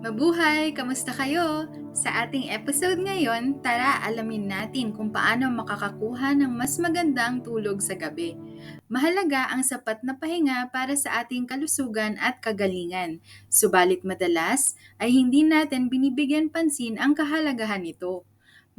Mabuhay! Kamusta kayo? Sa ating episode ngayon, tara alamin natin kung paano makakakuha ng mas magandang tulog sa gabi. Mahalaga ang sapat na pahinga para sa ating kalusugan at kagalingan. Subalit madalas ay hindi natin binibigyan pansin ang kahalagahan nito.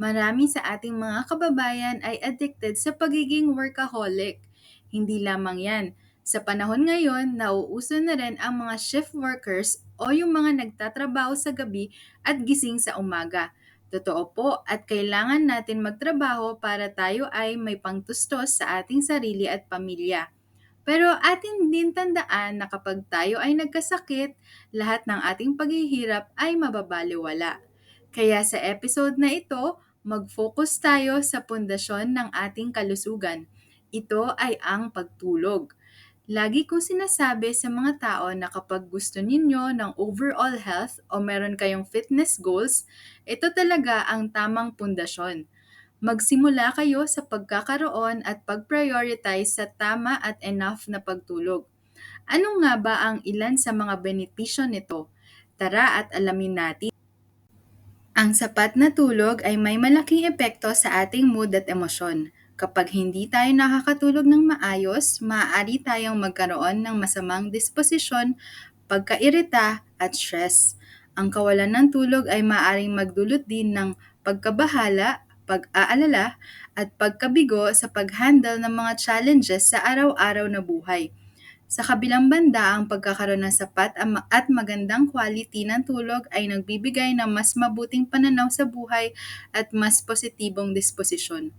Marami sa ating mga kababayan ay addicted sa pagiging workaholic. Hindi lamang yan, sa panahon ngayon, nauuso na rin ang mga shift workers o yung mga nagtatrabaho sa gabi at gising sa umaga. Totoo po at kailangan natin magtrabaho para tayo ay may pangtustos sa ating sarili at pamilya. Pero atin din tandaan na kapag tayo ay nagkasakit, lahat ng ating paghihirap ay mababaliwala. Kaya sa episode na ito, mag-focus tayo sa pundasyon ng ating kalusugan. Ito ay ang pagtulog. Lagi kong sinasabi sa mga tao na kapag gusto ninyo ng overall health o meron kayong fitness goals, ito talaga ang tamang pundasyon. Magsimula kayo sa pagkakaroon at pag-prioritize sa tama at enough na pagtulog. Ano nga ba ang ilan sa mga benepisyo nito? Tara at alamin natin. Ang sapat na tulog ay may malaking epekto sa ating mood at emosyon. Kapag hindi tayo nakakatulog ng maayos, maaari tayong magkaroon ng masamang disposisyon, pagkairita at stress. Ang kawalan ng tulog ay maaaring magdulot din ng pagkabahala, pag-aalala, at pagkabigo sa pag-handle ng mga challenges sa araw-araw na buhay. Sa kabilang banda, ang pagkakaroon ng sapat at magandang quality ng tulog ay nagbibigay ng mas mabuting pananaw sa buhay at mas positibong disposisyon.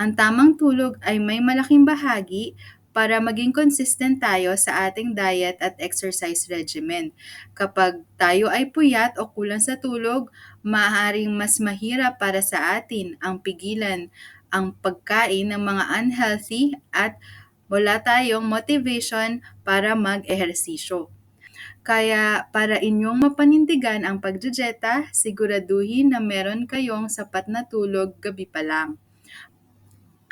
Ang tamang tulog ay may malaking bahagi para maging consistent tayo sa ating diet at exercise regimen. Kapag tayo ay puyat o kulang sa tulog, maaaring mas mahirap para sa atin ang pigilan ang pagkain ng mga unhealthy at wala tayong motivation para mag-ehersisyo. Kaya para inyong mapanindigan ang pagdijeta, siguraduhin na meron kayong sapat na tulog gabi pa lang.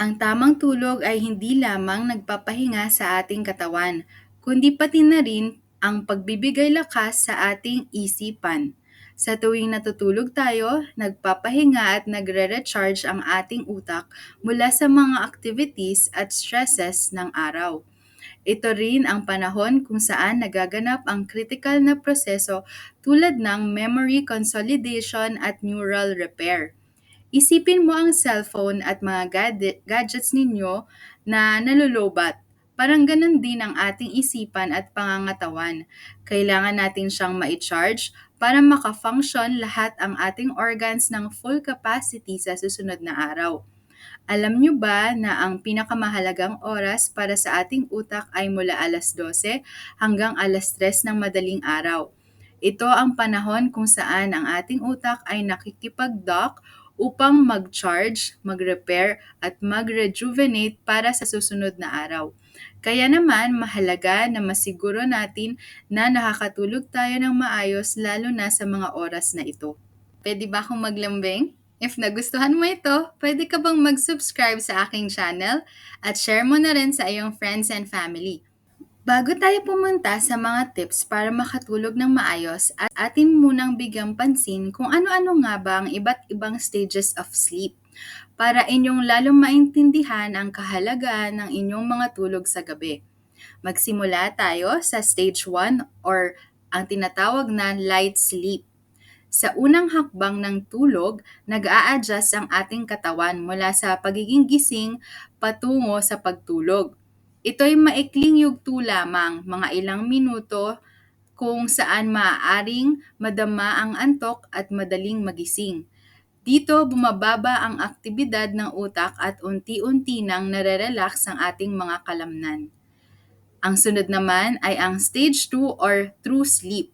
Ang tamang tulog ay hindi lamang nagpapahinga sa ating katawan, kundi pati na rin ang pagbibigay lakas sa ating isipan. Sa tuwing natutulog tayo, nagpapahinga at nagre-recharge ang ating utak mula sa mga activities at stresses ng araw. Ito rin ang panahon kung saan nagaganap ang critical na proseso tulad ng memory consolidation at neural repair. Isipin mo ang cellphone at mga gadgets ninyo na nalulobat. Parang ganun din ang ating isipan at pangangatawan. Kailangan natin siyang ma-charge para makafunction lahat ang ating organs ng full capacity sa susunod na araw. Alam nyo ba na ang pinakamahalagang oras para sa ating utak ay mula alas 12 hanggang alas 3 ng madaling araw? Ito ang panahon kung saan ang ating utak ay nakikipag-dock upang mag-charge, mag-repair at mag-rejuvenate para sa susunod na araw. Kaya naman mahalaga na masiguro natin na nakakatulog tayo ng maayos lalo na sa mga oras na ito. Pwede ba akong maglambing? If nagustuhan mo ito, pwede ka bang mag-subscribe sa aking channel at share mo na rin sa iyong friends and family. Bago tayo pumunta sa mga tips para makatulog ng maayos, at atin munang bigyang pansin kung ano-ano nga ba ang iba't ibang stages of sleep para inyong lalong maintindihan ang kahalagaan ng inyong mga tulog sa gabi. Magsimula tayo sa stage 1 or ang tinatawag na light sleep. Sa unang hakbang ng tulog, nag-a-adjust ang ating katawan mula sa pagiging gising patungo sa pagtulog. Ito'y maikling yugto lamang, mga ilang minuto, kung saan maaaring madama ang antok at madaling magising. Dito bumababa ang aktibidad ng utak at unti-unti nang nare-relax ang ating mga kalamnan. Ang sunod naman ay ang stage 2 or true sleep.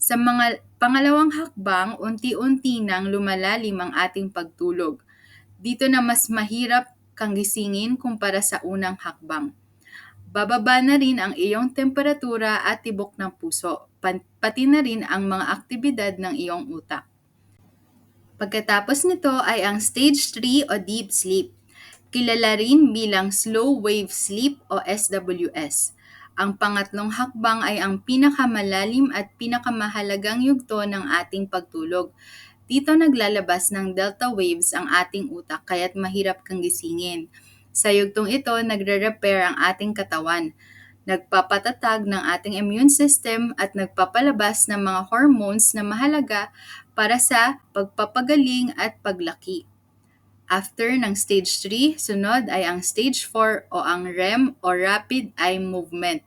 Sa mga pangalawang hakbang, unti-unti nang lumalalim ang ating pagtulog. Dito na mas mahirap kang gisingin kumpara sa unang hakbang. Bababa na rin ang iyong temperatura at tibok ng puso, pati na rin ang mga aktibidad ng iyong utak. Pagkatapos nito ay ang stage 3 o deep sleep. Kilala rin bilang slow wave sleep o SWS. Ang pangatlong hakbang ay ang pinakamalalim at pinakamahalagang yugto ng ating pagtulog. Dito naglalabas ng delta waves ang ating utak kaya't mahirap kang gisingin. Sa yugtong ito, nagre-repair ang ating katawan, nagpapatatag ng ating immune system at nagpapalabas ng mga hormones na mahalaga para sa pagpapagaling at paglaki. After ng stage 3, sunod ay ang stage 4 o ang REM o Rapid Eye Movement.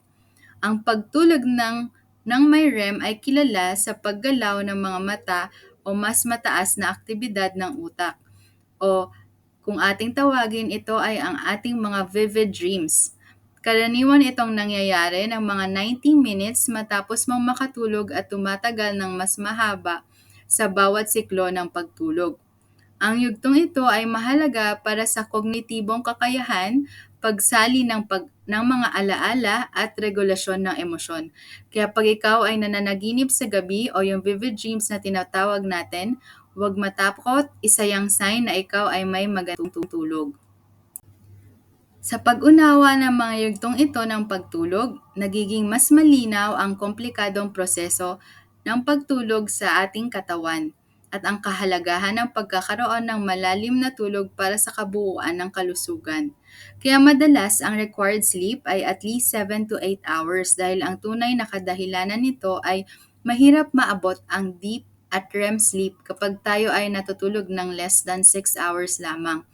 Ang pagtulog ng, ng may REM ay kilala sa paggalaw ng mga mata o mas mataas na aktibidad ng utak. O kung ating tawagin, ito ay ang ating mga vivid dreams. Karaniwan itong nangyayari ng mga 90 minutes matapos mong makatulog at tumatagal ng mas mahaba sa bawat siklo ng pagtulog. Ang yugtong ito ay mahalaga para sa kognitibong kakayahan, pagsali ng, pag, ng mga alaala at regulasyon ng emosyon. Kaya pag ikaw ay nananaginip sa gabi o yung vivid dreams na tinatawag natin, huwag matakot, isa yung sign na ikaw ay may magandang tulog. Sa pag-unawa ng mga yugtong ito ng pagtulog, nagiging mas malinaw ang komplikadong proseso ng pagtulog sa ating katawan at ang kahalagahan ng pagkakaroon ng malalim na tulog para sa kabuuan ng kalusugan. Kaya madalas ang required sleep ay at least 7 to 8 hours dahil ang tunay na kadahilanan nito ay mahirap maabot ang deep at REM sleep kapag tayo ay natutulog ng less than 6 hours lamang.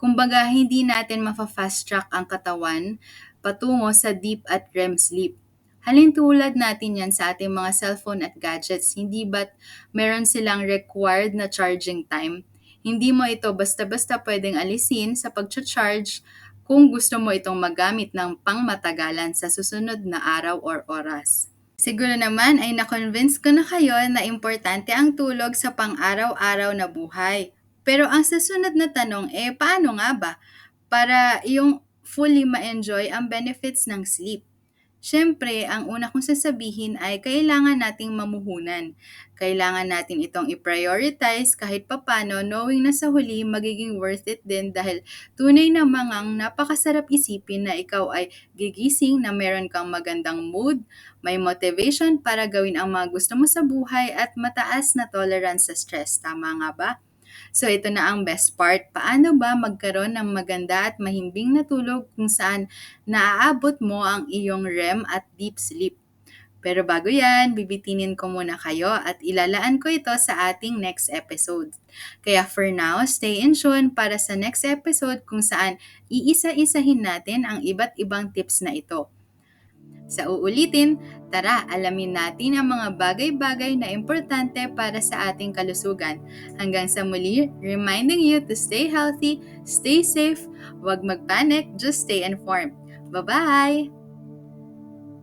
Kumbaga, hindi natin mafa-fast track ang katawan patungo sa deep at REM sleep. Halin tulad natin yan sa ating mga cellphone at gadgets, hindi ba't meron silang required na charging time? Hindi mo ito basta-basta pwedeng alisin sa pag-charge kung gusto mo itong magamit ng pangmatagalan sa susunod na araw or oras. Siguro naman ay na-convince ko na kayo na importante ang tulog sa pang-araw-araw na buhay. Pero ang sasunod na tanong, eh paano nga ba para yung fully ma-enjoy ang benefits ng sleep? Siyempre, ang una kong sasabihin ay kailangan nating mamuhunan. Kailangan natin itong i-prioritize kahit papano knowing na sa huli magiging worth it din dahil tunay na mangang napakasarap isipin na ikaw ay gigising na meron kang magandang mood, may motivation para gawin ang mga gusto mo sa buhay at mataas na tolerance sa stress. Tama nga ba? So ito na ang best part. Paano ba magkaroon ng maganda at mahimbing na tulog kung saan naaabot mo ang iyong REM at deep sleep? Pero bago yan, bibitinin ko muna kayo at ilalaan ko ito sa ating next episode. Kaya for now, stay in tune para sa next episode kung saan iisa-isahin natin ang iba't ibang tips na ito. Sa uulitin, tara alamin natin ang mga bagay-bagay na importante para sa ating kalusugan. Hanggang sa muli, reminding you to stay healthy, stay safe, huwag magpanic, just stay informed. Bye-bye!